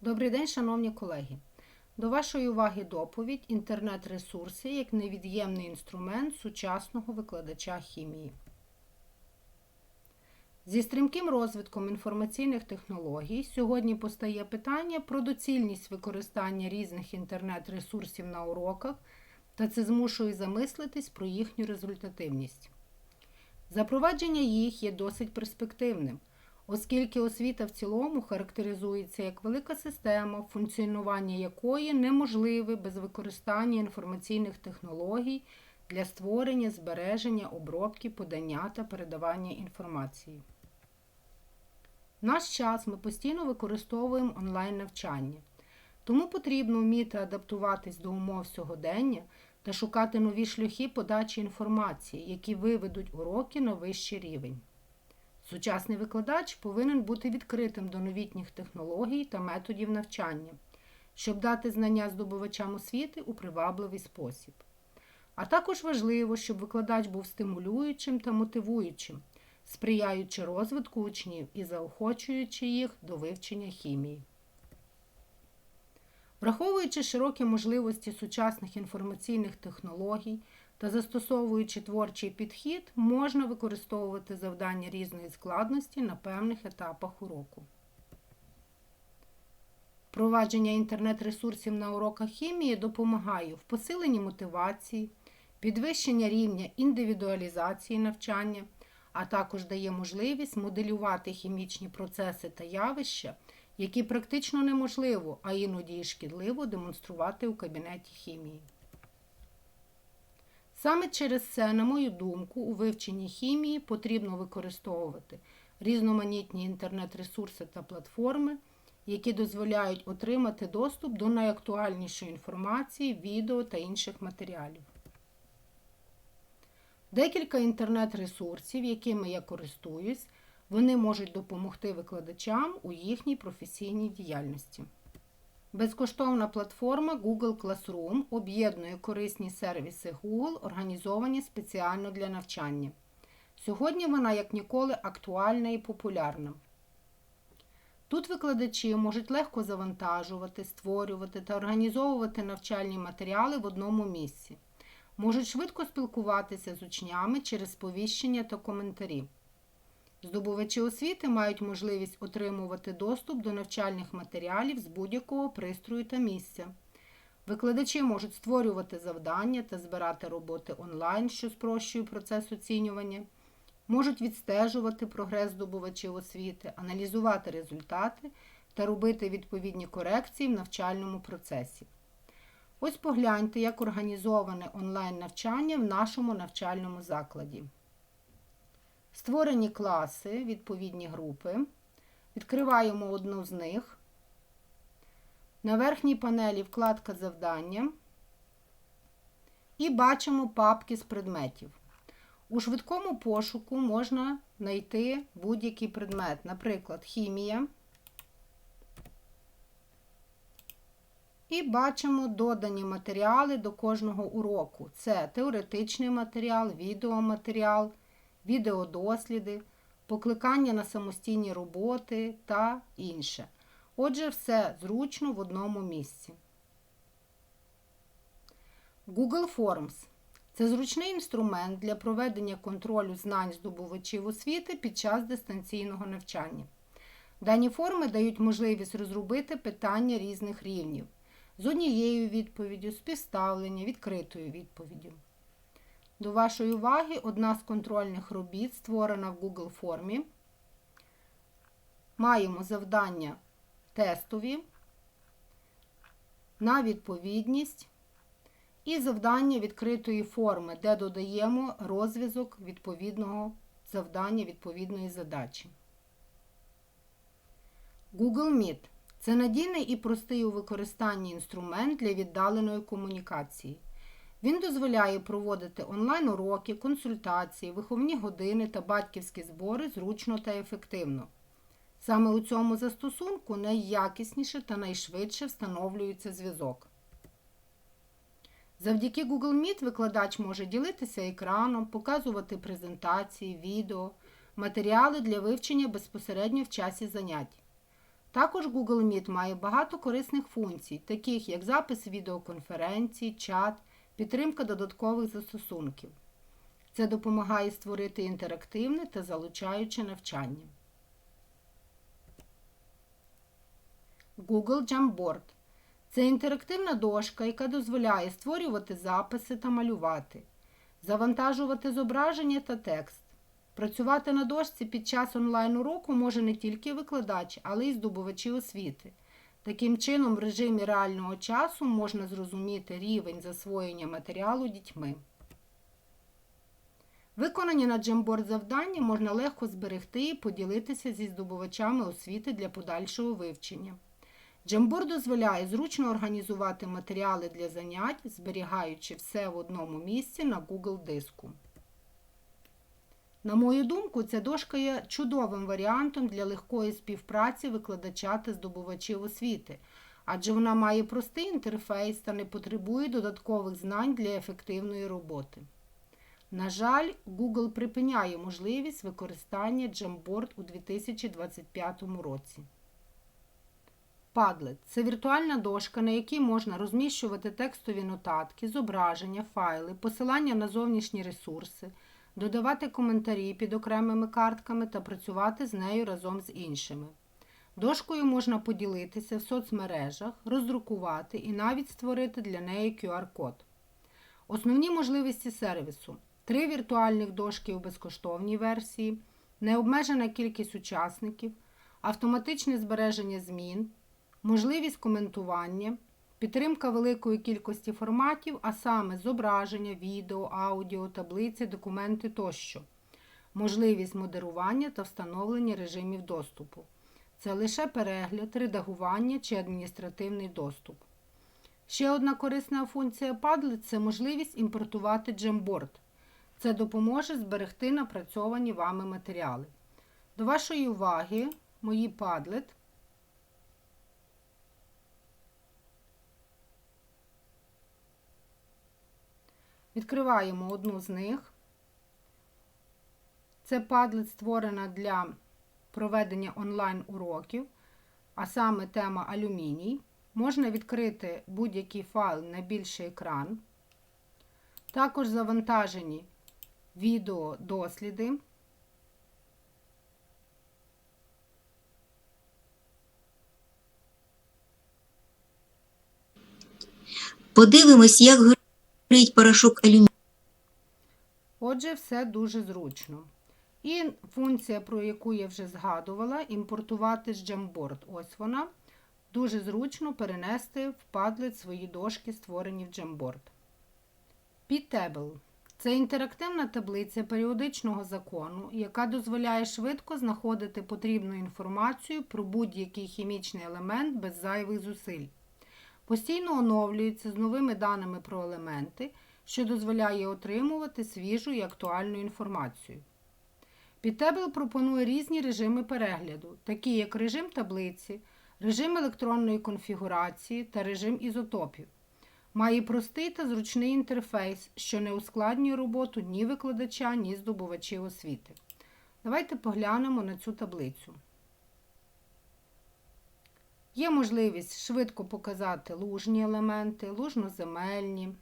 Добрий день, шановні колеги. До вашої уваги доповідь інтернет-ресурси як невід'ємний інструмент сучасного викладача хімії. Зі стрімким розвитком інформаційних технологій сьогодні постає питання про доцільність використання різних інтернет-ресурсів на уроках, та це змушує замислитись про їхню результативність. Запровадження їх є досить перспективним, оскільки освіта в цілому характеризується як велика система, функціонування якої неможливе без використання інформаційних технологій для створення, збереження, обробки, подання та передавання інформації. В наш час ми постійно використовуємо онлайн-навчання, тому потрібно вміти адаптуватись до умов сьогодення та шукати нові шляхи подачі інформації, які виведуть уроки на вищий рівень. Сучасний викладач повинен бути відкритим до новітніх технологій та методів навчання, щоб дати знання здобувачам освіти у привабливий спосіб. А також важливо, щоб викладач був стимулюючим та мотивуючим, сприяючи розвитку учнів і заохочуючи їх до вивчення хімії. Враховуючи широкі можливості сучасних інформаційних технологій та застосовуючи творчий підхід, можна використовувати завдання різної складності на певних етапах уроку. Впровадження інтернет-ресурсів на уроках хімії допомагає в посиленні мотивації, підвищення рівня індивідуалізації навчання, а також дає можливість моделювати хімічні процеси та явища, які практично неможливо, а іноді і шкідливо демонструвати у кабінеті хімії. Саме через це, на мою думку, у вивченні хімії потрібно використовувати різноманітні інтернет-ресурси та платформи, які дозволяють отримати доступ до найактуальнішої інформації, відео та інших матеріалів. Декілька інтернет-ресурсів, якими я користуюсь, вони можуть допомогти викладачам у їхній професійній діяльності. Безкоштовна платформа Google Classroom об'єднує корисні сервіси Google, організовані спеціально для навчання. Сьогодні вона, як ніколи, актуальна і популярна. Тут викладачі можуть легко завантажувати, створювати та організовувати навчальні матеріали в одному місці, можуть швидко спілкуватися з учнями через сповіщення та коментарі. Здобувачі освіти мають можливість отримувати доступ до навчальних матеріалів з будь-якого пристрою та місця. Викладачі можуть створювати завдання та збирати роботи онлайн, що спрощує процес оцінювання, можуть відстежувати прогрес здобувачів освіти, аналізувати результати та робити відповідні корекції в навчальному процесі. Ось погляньте, як організоване онлайн-навчання в нашому навчальному закладі. Створені класи, відповідні групи. Відкриваємо одну з них. На верхній панелі вкладка завдання. І бачимо папки з предметів. У швидкому пошуку можна знайти будь-який предмет, наприклад, хімія. І бачимо додані матеріали до кожного уроку. Це теоретичний матеріал, відеоматеріал відеодосліди, покликання на самостійні роботи та інше. Отже, все зручно в одному місці. Google Forms це зручний інструмент для проведення контролю знань здобувачів освіти під час дистанційного навчання. Дані форми дають можливість розробити питання різних рівнів з однією відповіддю, співставлення, відкритою відповіддю. До вашої уваги одна з контрольних робіт, створена в Google формі. Маємо завдання тестові на відповідність і завдання відкритої форми, де додаємо розв'язок відповідного завдання відповідної задачі. Google Meet це надійний і простий у використанні інструмент для віддаленої комунікації. Він дозволяє проводити онлайн-уроки, консультації, виховні години та батьківські збори зручно та ефективно. Саме у цьому застосунку найякісніше та найшвидше встановлюється зв'язок. Завдяки Google Meet викладач може ділитися екраном, показувати презентації, відео, матеріали для вивчення безпосередньо в часі занять. Також Google Meet має багато корисних функцій, таких як запис відеоконференцій, чат, підтримка додаткових застосунків. Це допомагає створити інтерактивне та залучаюче навчання. Google Jamboard це інтерактивна дошка, яка дозволяє створювати записи та малювати, завантажувати зображення та текст. Працювати на дошці під час онлайн-уроку може не тільки викладач, але й здобувачі освіти. Таким чином, в режимі реального часу можна зрозуміти рівень засвоєння матеріалу дітьми. Виконані на Jamboard завдання можна легко зберегти і поділитися зі здобувачами освіти для подальшого вивчення. Jamboard дозволяє зручно організувати матеріали для занять, зберігаючи все в одному місці на Google диску. На мою думку, ця дошка є чудовим варіантом для легкої співпраці викладача та здобувачів освіти, адже вона має простий інтерфейс та не потребує додаткових знань для ефективної роботи. На жаль, Google припиняє можливість використання Jamboard у 2025 році. Padlet – це віртуальна дошка, на якій можна розміщувати текстові нотатки, зображення, файли, посилання на зовнішні ресурси, додавати коментарі під окремими картками та працювати з нею разом з іншими. Дошкою можна поділитися в соцмережах, роздрукувати і навіть створити для неї QR-код. Основні можливості сервісу: три віртуальних дошки у безкоштовній версії, необмежена кількість учасників, автоматичне збереження змін, можливість коментування, підтримка великої кількості форматів, а саме зображення, відео, аудіо, таблиці, документи тощо, можливість модерування та встановлення режимів доступу. Це лише перегляд, редагування чи адміністративний доступ. Ще одна корисна функція Padlet – це можливість імпортувати Jamboard. Це допоможе зберегти напрацьовані вами матеріали. До вашої уваги мої Padlet. Відкриваємо одну з них. Це Padlet створена для проведення онлайн-уроків, а саме тема алюміній. Можна відкрити будь-який файл на більший екран. Також завантажені відео досліди. Подивимось, як горить порошок алюмінію. Отже, все дуже зручно. І функція, про яку я вже згадувала, імпортувати з Jamboard. Ось вона. Дуже зручно перенести в Padlet свої дошки, створені в Jamboard. P-Table – це інтерактивна таблиця періодичного закону, яка дозволяє швидко знаходити потрібну інформацію про будь-який хімічний елемент без зайвих зусиль. Постійно оновлюється з новими даними про елементи, що дозволяє отримувати свіжу і актуальну інформацію. Підтебл пропонує різні режими перегляду, такі як режим таблиці, режим електронної конфігурації та режим ізотопів. Має простий та зручний інтерфейс, що не ускладнює роботу ні викладача, ні здобувачів освіти. Давайте поглянемо на цю таблицю. Є можливість швидко показати лужні елементи, лужноземельні,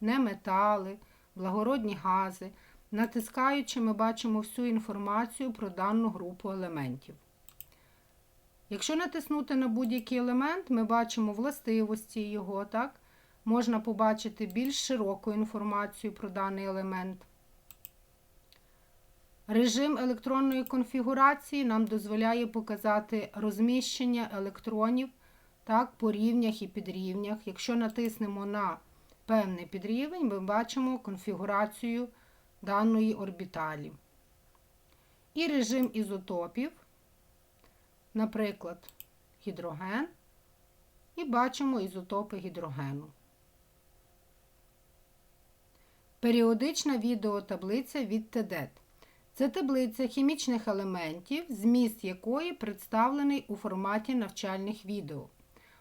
неметали, благородні гази. Натискаючи, ми бачимо всю інформацію про дану групу елементів. Якщо натиснути на будь-який елемент, ми бачимо властивості його, так? можна побачити більш широку інформацію про даний елемент. Режим електронної конфігурації нам дозволяє показати розміщення електронів так, по рівнях і підрівнях. Якщо натиснемо на певний підрівень, ми бачимо конфігурацію даної орбіталі. І режим ізотопів, наприклад, гідроген, і бачимо ізотопи гідрогену. Періодична відеотаблиця від TEDET. Це таблиця хімічних елементів, зміст якої представлений у форматі навчальних відео.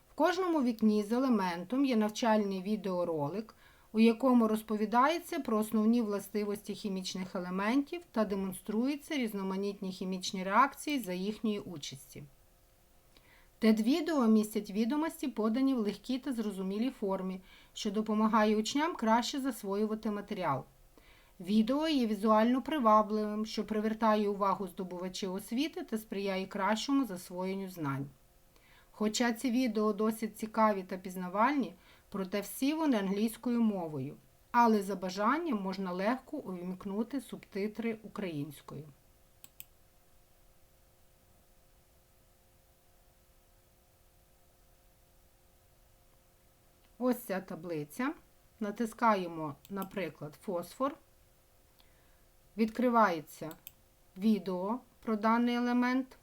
В кожному вікні з елементом є навчальний відеоролик, у якому розповідається про основні властивості хімічних елементів та демонструються різноманітні хімічні реакції за їхньої участі. TED-відео містять відомості, подані в легкій та зрозумілій формі, що допомагає учням краще засвоювати матеріал. Відео є візуально привабливим, що привертає увагу здобувачів освіти та сприяє кращому засвоєнню знань. Хоча ці відео досить цікаві та пізнавальні, проте всі вони англійською мовою, але за бажанням можна легко увімкнути субтитри українською. Ось ця таблиця. Натискаємо, наприклад, фосфор. Відкривається відео про даний елемент.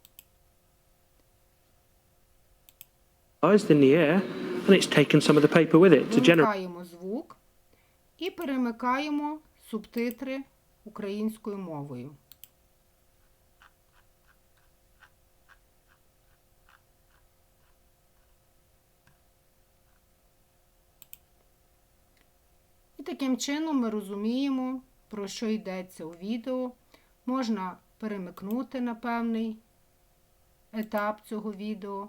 in the air and it's taken some of the paper with it to generate. Вимикаємо звук і перемикаємо субтитри українською мовою. І таким чином ми розуміємо, про що йдеться у відео. Можна перемикнути на певний етап цього відео.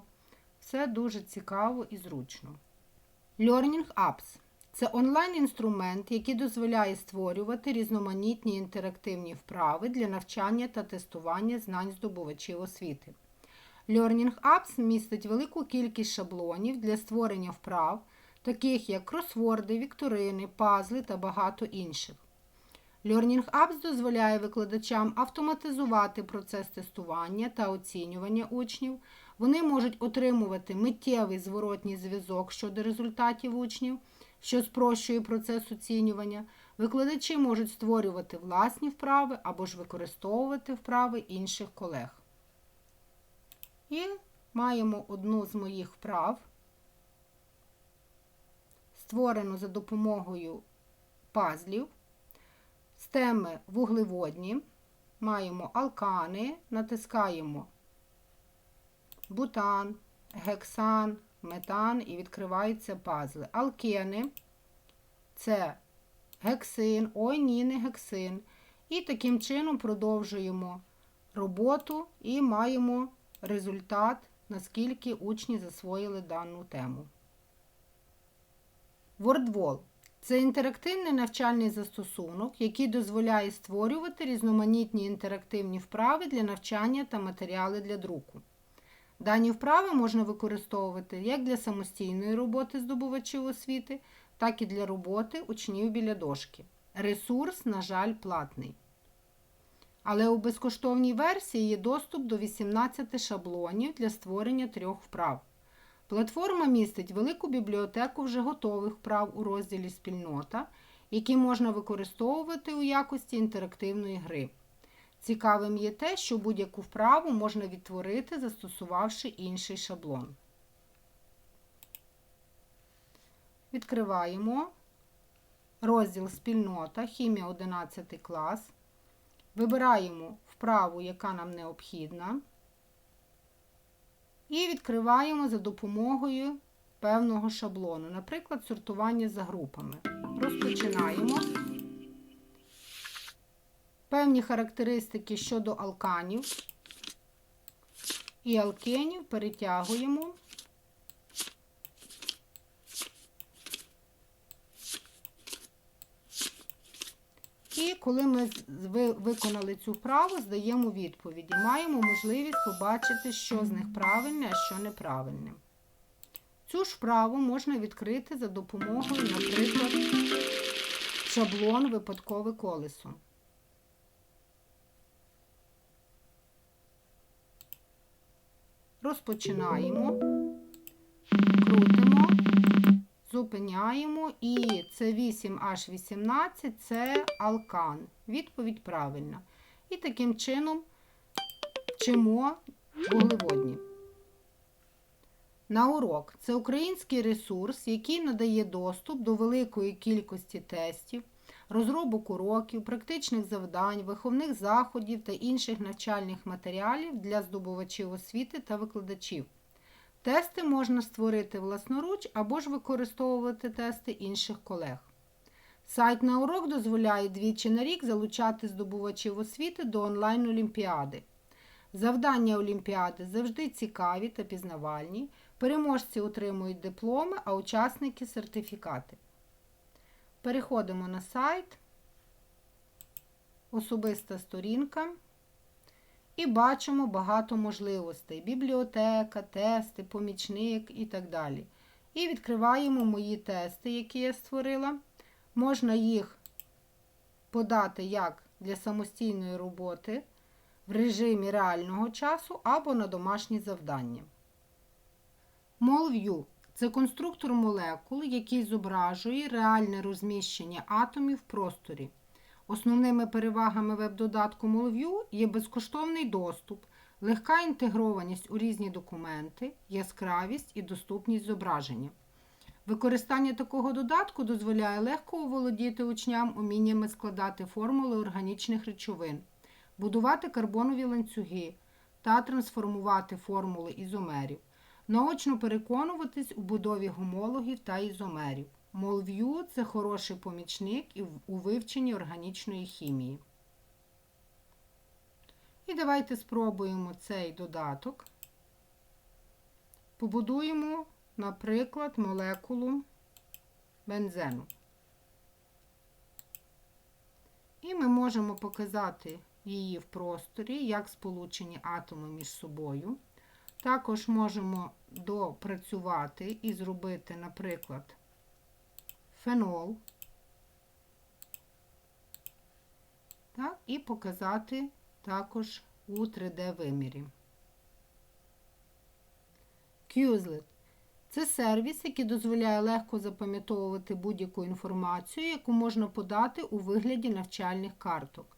Все дуже цікаво і зручно. Learning Apps це онлайн-інструмент, який дозволяє створювати різноманітні інтерактивні вправи для навчання та тестування знань здобувачів освіти. Learning Apps містить велику кількість шаблонів для створення вправ, таких як кросворди, вікторини, пазли та багато інших. Learning Apps дозволяє викладачам автоматизувати процес тестування та оцінювання учнів. Вони можуть отримувати миттєвий зворотній зв'язок щодо результатів учнів, що спрощує процес оцінювання. Викладачі можуть створювати власні вправи або ж використовувати вправи інших колег. І маємо одну з моїх вправ, створену за допомогою пазлів. З теми вуглеводні маємо алкани, натискаємо бутан, гексан, метан і відкриваються пазли. Алкени це гексин, ой, ні, не гексин. І таким чином продовжуємо роботу і маємо результат, наскільки учні засвоїли дану тему. WordWall це інтерактивний навчальний застосунок, який дозволяє створювати різноманітні інтерактивні вправи для навчання та матеріали для друку. Дані вправи можна використовувати як для самостійної роботи здобувачів освіти, так і для роботи учнів біля дошки. Ресурс, на жаль, платний. Але у безкоштовній версії є доступ до 18 шаблонів для створення трьох вправ. Платформа містить велику бібліотеку вже готових вправ у розділі Спільнота, які можна використовувати у якості інтерактивної гри. Цікавим є те, що будь-яку вправу можна відтворити, застосувавши інший шаблон. Відкриваємо розділ Спільнота, хімія 11 клас. Вибираємо вправу, яка нам необхідна. І відкриваємо за допомогою певного шаблону, наприклад, сортування за групами. Розпочинаємо. Певні характеристики щодо алканів і алкенів перетягуємо. І коли ми виконали цю вправу, здаємо відповіді. Маємо можливість побачити, що з них правильне, а що неправильне. Цю ж вправу можна відкрити за допомогою, наприклад, шаблон випадкове колесо. Розпочинаємо, крутимо, зупиняємо і це 8H18 це алкан. Відповідь правильна. І таким чином вчимо вуглеводні. На урок це український ресурс, який надає доступ до великої кількості тестів, розробок уроків, практичних завдань, виховних заходів та інших навчальних матеріалів для здобувачів освіти та викладачів. Тести можна створити власноруч або ж використовувати тести інших колег. Сайт на урок дозволяє двічі на рік залучати здобувачів освіти до онлайн-олімпіади. Завдання Олімпіади завжди цікаві та пізнавальні. Переможці отримують дипломи, а учасники сертифікати. Переходимо на сайт, особиста сторінка. І бачимо багато можливостей: бібліотека, тести, помічник і так далі. І відкриваємо мої тести, які я створила. Можна їх подати як для самостійної роботи в режимі реального часу або на домашні завдання. MolView – це конструктор молекул, який зображує реальне розміщення атомів в просторі. Основними перевагами веб-додатку MolView є безкоштовний доступ, легка інтегрованість у різні документи, яскравість і доступність зображення. Використання такого додатку дозволяє легко оволодіти учням уміннями складати формули органічних речовин, будувати карбонові ланцюги та трансформувати формули ізомерів, наочно переконуватись у будові гомологів та ізомерів. MolView – це хороший помічник у вивченні органічної хімії. І давайте спробуємо цей додаток. Побудуємо, наприклад, молекулу бензену. І ми можемо показати її в просторі, як сполучені атоми між собою. Також можемо допрацювати і зробити, наприклад, фенол. Так, і показати також у 3D-вимірі. Quizlet – це сервіс, який дозволяє легко запам'ятовувати будь-яку інформацію, яку можна подати у вигляді навчальних карток.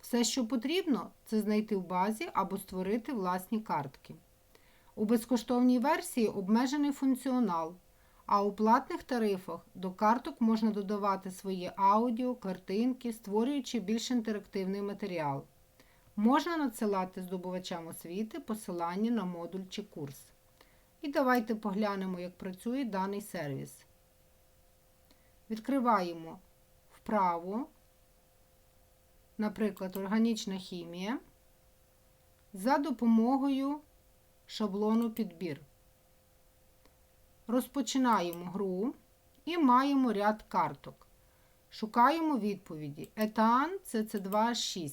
Все, що потрібно, це знайти в базі або створити власні картки. У безкоштовній версії обмежений функціонал, а у платних тарифах до карток можна додавати своє аудіо, картинки, створюючи більш інтерактивний матеріал. Можна надсилати здобувачам освіти посилання на модуль чи курс. І давайте поглянемо, як працює даний сервіс. Відкриваємо вправо, наприклад, органічна хімія за допомогою шаблону підбір. Розпочинаємо гру і маємо ряд карток. Шукаємо відповіді. Етан СЦ2H6.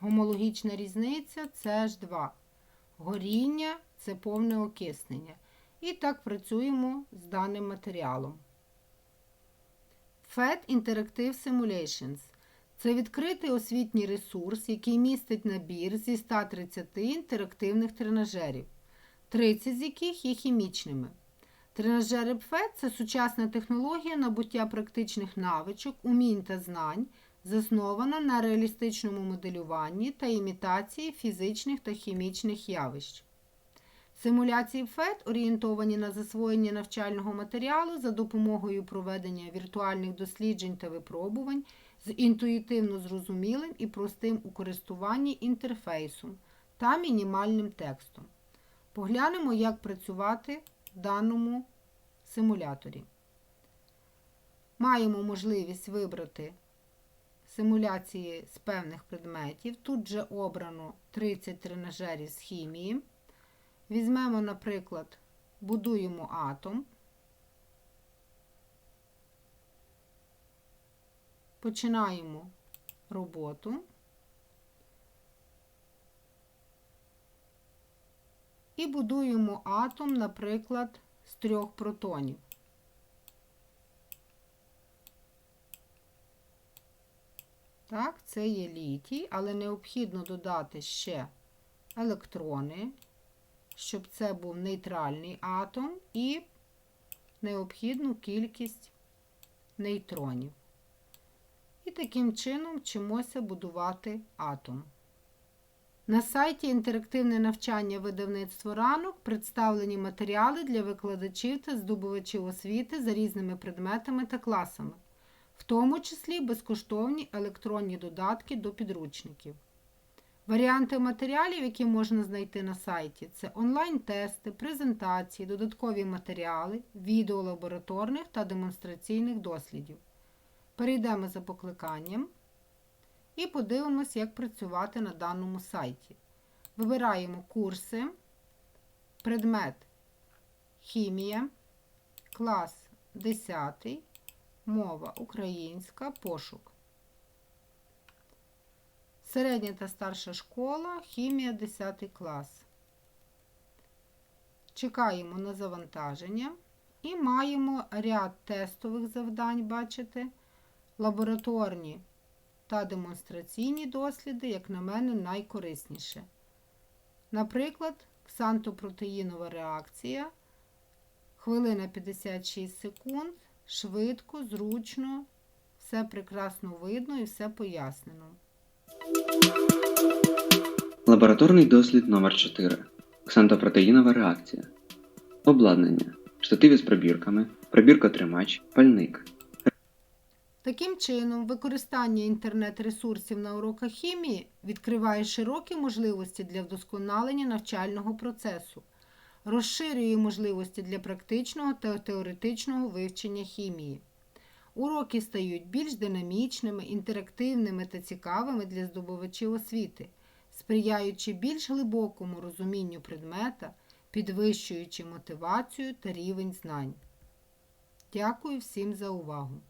Гомологічна різниця CH2. Горіння це повне окиснення. І так працюємо з даним матеріалом. FET Interactive Simulations це відкритий освітній ресурс, який містить набір зі 130 інтерактивних тренажерів, 30 з яких є хімічними. Тренажери ПФЕТ – це сучасна технологія набуття практичних навичок, умінь та знань, заснована на реалістичному моделюванні та імітації фізичних та хімічних явищ. Симуляції ФЕД орієнтовані на засвоєння навчального матеріалу за допомогою проведення віртуальних досліджень та випробувань з інтуїтивно зрозумілим і простим у користуванні інтерфейсом та мінімальним текстом. Поглянемо, як працювати даному симуляторі. Маємо можливість вибрати симуляції з певних предметів. Тут вже обрано 30 тренажерів з хімії. Візьмемо, наприклад, будуємо атом. Починаємо роботу. І будуємо атом, наприклад, з трьох протонів. Так, це є літій, але необхідно додати ще електрони, щоб це був нейтральний атом і необхідну кількість нейтронів. І таким чином вчимося будувати атом. На сайті інтерактивне навчання видавництво ранок представлені матеріали для викладачів та здобувачів освіти за різними предметами та класами, в тому числі безкоштовні електронні додатки до підручників. Варіанти матеріалів, які можна знайти на сайті, це онлайн-тести, презентації, додаткові матеріали, відео лабораторних та демонстраційних дослідів. Перейдемо за покликанням і подивимось, як працювати на даному сайті. Вибираємо курси, предмет хімія, клас 10, мова українська, пошук. Середня та старша школа, хімія 10 клас. Чекаємо на завантаження і маємо ряд тестових завдань, бачите, лабораторні та демонстраційні досліди, як на мене, найкорисніше. Наприклад, ксантопротеїнова реакція, хвилина 56 секунд, швидко, зручно, все прекрасно видно і все пояснено. Лабораторний дослід номер 4 Ксантопротеїнова реакція. Обладнання. Штативи з пробірками, пробіркотримач, пальник. Таким чином, використання інтернет-ресурсів на уроках хімії відкриває широкі можливості для вдосконалення навчального процесу, розширює можливості для практичного та теоретичного вивчення хімії. Уроки стають більш динамічними, інтерактивними та цікавими для здобувачів освіти, сприяючи більш глибокому розумінню предмета, підвищуючи мотивацію та рівень знань. Дякую всім за увагу!